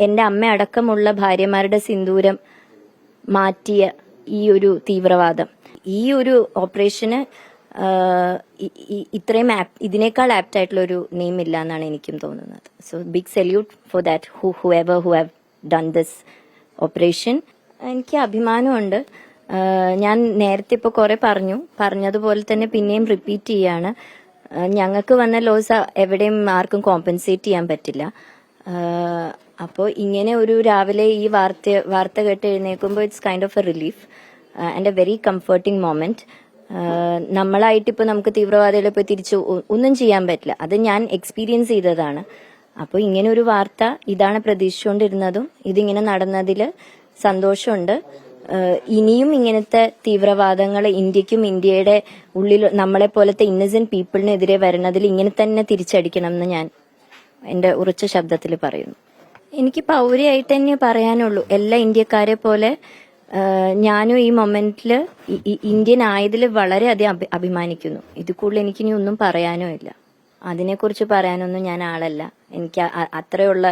എന്റെ അമ്മ അടക്കമുള്ള ഭാര്യമാരുടെ സിന്ദൂരം മാറ്റിയ ഈ ഒരു തീവ്രവാദം. ഈ ഒരു ഓപ്പറേഷന് ഇത്രയും ഇതിനേക്കാൾ ആപ്റ്റ് ആയിട്ടുള്ള ഒരു നെയിം ഇല്ല എന്നാണ് എനിക്കും തോന്നുന്നത്. So big salute for that who who ever who have done this operation എനിക്ക് അഭിമാനമുണ്ട്. ഞാൻ നേരത്തെ ഇപ്പോൾ കുറെ പറഞ്ഞു. പറഞ്ഞതുപോലെ തന്നെ പിന്നെയും റിപ്പീറ്റ് ചെയ്യാണ്. ഞങ്ങൾക്ക് വന്ന ലോസ് എവിടെയും ആർക്കും കോമ്പൻസേറ്റ് ചെയ്യാൻ പറ്റില്ല. അപ്പോൾ ഇങ്ങനെ ഒരു രാവിലെ ഈ വാർത്ത വാർത്ത കേട്ട് എഴുന്നേൽക്കുമ്പോൾ it's kind of a relief and a very comforting moment നമ്മളായിട്ട് ഇപ്പൊ നമുക്ക് തീവ്രവാദികളെ പോയി തിരിച്ചു ഒന്നും ചെയ്യാൻ പറ്റില്ല. അത് ഞാൻ എക്സ്പീരിയൻസ് ചെയ്തതാണ്. അപ്പോൾ ഇങ്ങനെ ഒരു വാർത്ത ഇതാണ് പ്രതീക്ഷിച്ചുകൊണ്ടിരുന്നതും ഇതിങ്ങനെ നടന്നതിൽ സന്തോഷമുണ്ട്. ഇനിയും ഇങ്ങനത്തെ തീവ്രവാദങ്ങൾ ഇന്ത്യക്കും ഇന്ത്യയുടെ ഉള്ളിൽ നമ്മളെ പോലത്തെ ഇന്നസെന്റ് പീപ്പിളിനെതിരെ വരുന്നതിൽ ഇങ്ങനെ തന്നെ തിരിച്ചടിക്കണം എന്ന് ഞാൻ എന്റെ ഉറച്ച ശബ്ദത്തിൽ പറയുന്നു. എനിക്ക് പൗരയായിട്ട് തന്നെ പറയാനുള്ളൂ. എല്ലാ ഇന്ത്യക്കാരെ പോലെ ഞാനും ഈ മൊമെന്റിൽ ഇന്ത്യൻ ആയതിൽ വളരെ അധികം അഭിമാനിക്കുന്നു. ഇത് കൂടുതൽ എനിക്കിനി ഒന്നും പറയാനോ ഇല്ല. അതിനെക്കുറിച്ച് പറയാനൊന്നും ഞാൻ ആളല്ല. എനിക്ക് അത്രയുള്ള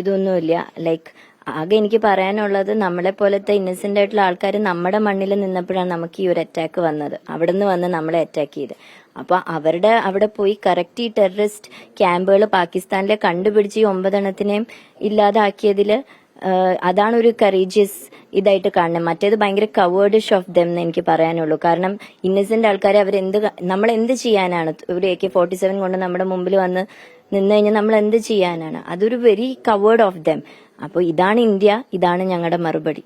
ഇതൊന്നുമില്ല. ലൈക്ക് ആകെ എനിക്ക് പറയാനുള്ളത് നമ്മളെ പോലത്തെ ഇന്നസെന്റ് ആയിട്ടുള്ള ആൾക്കാർ നമ്മുടെ മണ്ണിൽ നിന്നപ്പോഴാണ് നമുക്ക് ഈ ഒരു അറ്റാക്ക് വന്നത്. അവിടെ നിന്ന് വന്ന് നമ്മളെ അറ്റാക്ക് ചെയ്ത്. അപ്പൊ അവരുടെ അവിടെ പോയി കറക്റ്റ് ഈ ടെററിസ്റ്റ് ക്യാമ്പുകൾ പാകിസ്ഥാനിലെ കണ്ടുപിടിച്ച് ഈ ഒമ്പതെണ്ണത്തിനെയും ഇല്ലാതാക്കിയതിൽ അതാണ് ഒരു കറേജിയസ് ഇതായിട്ട് കാണുന്നത്. മറ്റേത് ഭയങ്കര കവേർഡിഷ് ഓഫ് ദം എന്ന് എനിക്ക് പറയാനുള്ളൂ. കാരണം ഇന്നസെന്റ് ആൾക്കാരെ അവരെന്ത് നമ്മൾ എന്ത് ചെയ്യാനാണ്? ഒരു എ കെ ഫോർട്ടി സെവൻ കൊണ്ട് നമ്മുടെ മുമ്പിൽ വന്ന് നിന്ന് കഴിഞ്ഞാൽ നമ്മൾ എന്ത് ചെയ്യാനാണ്? അതൊരു വെരി കവേർഡ് ഓഫ് ദം അപ്പോൾ ഇതാണ് ഇന്ത്യ ഇതാണ് ഞങ്ങളുടെ മറുപടി.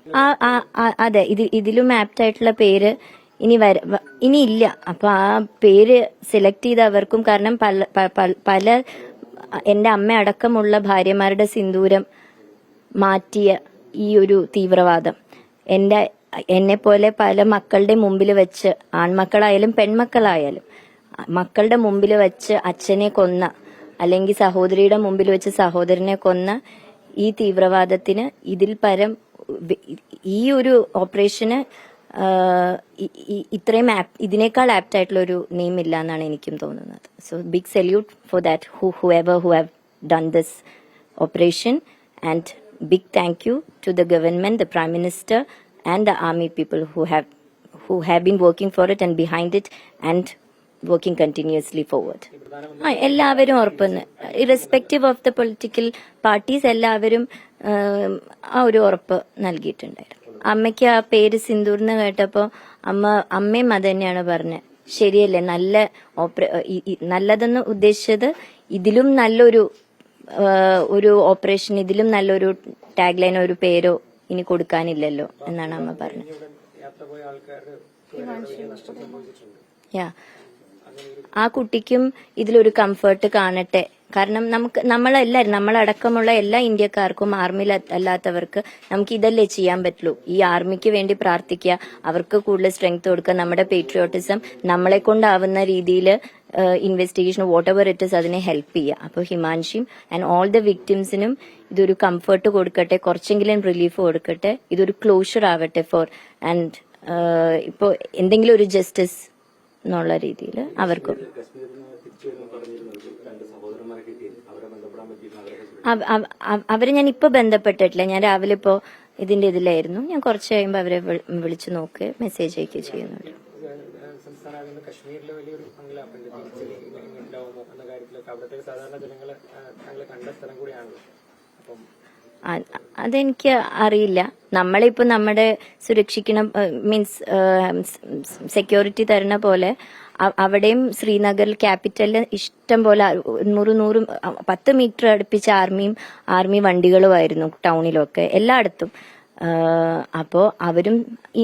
അതെ ഇത് ഇതിലും ആപ്റ്റ് ആയിട്ടുള്ള പേര് ഇനി വര ഇനി ഇല്ല. അപ്പൊ ആ പേര് സെലക്ട് ചെയ്ത അവർക്കും കാരണം പല പല എന്റെ അമ്മ അടക്കമുള്ള ഭാര്യമാരുടെ സിന്ദൂരം മാറ്റിയ ഈ ഒരു തീവ്രവാദം. എന്റെ എന്നെ പോലെ പല മക്കളുടെ മുമ്പിൽ വെച്ച് ആൺമക്കളായാലും പെൺമക്കളായാലും മക്കളുടെ മുമ്പിൽ വെച്ച് അച്ഛനെ കൊന്ന അല്ലെങ്കിൽ സഹോദരിയുടെ മുമ്പിൽ വെച്ച് സഹോദരനെ കൊന്ന ഈ തീവ്രവാദത്തിന് ഇതിൽ പരം ഈ ഒരു ഓപ്പറേഷന് ഇത്രയും ഇതിനേക്കാൾ ആപ്റ്റ് ആയിട്ടുള്ള ഒരു നെയിം ഇല്ല എന്നാണ് എനിക്കും തോന്നുന്നത്. So big salute for that who who ever who have done this operation and big thank you to the government the prime minister and the army people who have who have been working for it and behind it and working continuously forward ആ എല്ലാവരും ഉറപ്പ് irrespective of the political parties എല്ലാവരും ആ ഒരു ഉറപ്പ് നൽകിയിട്ടുണ്ടായിരുന്നു. അമ്മയ്ക്ക് ആ പേര് സിന്ദൂർന്ന് കേട്ടപ്പോ അമ്മ അമ്മയും അത് തന്നെയാണ് പറഞ്ഞത് ശരിയല്ലേ? നല്ല ഓപ്പറ നല്ലതെന്ന് ഉദ്ദേശിച്ചത് ഇതിലും നല്ലൊരു ഒരു ഓപ്പറേഷൻ ഇതിലും നല്ലൊരു ടാഗ് ലൈനോ ഒരു പേരോ ഇനി കൊടുക്കാനില്ലല്ലോ എന്നാണ് അമ്മ പറഞ്ഞത് യാ. ആ കുട്ടിക്കും ഇതിലൊരു കംഫർട്ട് കാണട്ടെ കാരണം നമുക്ക് നമ്മളെല്ലാവരും നമ്മളടക്കമുള്ള എല്ലാ ഇന്ത്യക്കാർക്കും ആർമിയിൽ അല്ലാത്തവർക്ക് നമുക്ക് ഇതല്ലേ ചെയ്യാൻ പറ്റുള്ളൂ. ഈ ആർമിക്ക് വേണ്ടി പ്രാർത്ഥിക്കുക അവർക്ക് കൂടുതൽ സ്ട്രെങ്ത് കൊടുക്കുക നമ്മുടെ പേട്രിയോട്ടിസം നമ്മളെ കൊണ്ടാവുന്ന രീതിയിൽ investigation whatever it is അതിനെ ഹെൽപ്പ് ചെയ്യുക. അപ്പോൾ ഹിമാൻഷിയും ആൻഡ് ഓൾ ദ വിക്ടിംസിനും ഇതൊരു കംഫർട്ട് കൊടുക്കട്ടെ കുറച്ചെങ്കിലും റിലീഫ് കൊടുക്കട്ടെ ഇതൊരു ക്ലോഷർ ആവട്ടെ ഫോർ ആൻഡ് ഇപ്പോൾ എന്തെങ്കിലും ഒരു ജസ്റ്റിസ് എന്നുള്ള രീതിയിൽ അവർക്കും. അവ- അവ- അവ- അവരെ ഞാൻ ഇപ്പൊ ബന്ധപ്പെട്ടിട്ടില്ല. ഞാൻ രാവിലെ ഇപ്പോ ഇതിന്റെ ഇതിലായിരുന്നു. ഞാൻ കുറച്ച് കഴിയുമ്പോ അവരെ വിളിച്ചു നോക്ക് മെസ്സേജ് അയക്കുക ചെയ്യുന്നുണ്ട് സംസ്ഥാനമാകുന്ന കശ്മീരിലെ വലിയൊരു ഉണ്ടാവുമോ എന്ന കാര്യത്തിലൊക്കെ അവിടുത്തെ സാധാരണ ജനങ്ങളെ താങ്കൾ കണ്ട സ്ഥലം കൂടിയാണല്ലോ. അപ്പം ആ- അതെനിക്ക് അറിയില്ല നമ്മളിപ്പോ നമ്മുടെ സുരക്ഷിക്കണം മീൻസ് സെക്യൂരിറ്റി തരണ പോലെ അവിടെയും ശ്രീനഗറിൽ ക്യാപിറ്റലിൽ ഇഷ്ടം പോലെ നൂറ് നൂറ് പത്ത് മീറ്റർ അടുപ്പിച്ച ആർമിയും ആർമി വണ്ടികളുമായിരുന്നു ടൗണിലൊക്കെ എല്ലായിടത്തും അപ്പോൾ അപ്പോ അവരും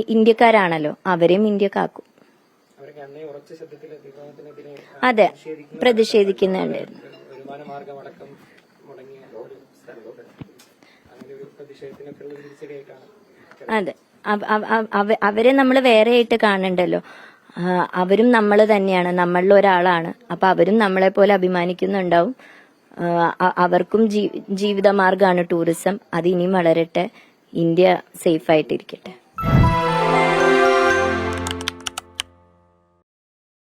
ഇന്ത്യക്കാരാണല്ലോ അവരെയും ഇന്ത്യക്കാക്കും അതെ പ്രതിഷേധിക്കുന്നുണ്ടായിരുന്നു അതെ. അവ- അവ- അവ- അവ- അവരെ നമ്മൾ വേറെ ആയിട്ട് കാണണ്ടല്ലോ അവരും നമ്മൾ തന്നെയാണ്. നമ്മളിൽ ഒരാളാണ്. അപ്പൊ അവരും നമ്മളെ പോലെ അഭിമാനിക്കുന്നുണ്ടാവും. അവർക്കും ജീവിതമാർഗമാണ് ടൂറിസം. അത് ഇനിയും വളരട്ടെ. India safe ആയിട്ടിരിക്കട്ടെ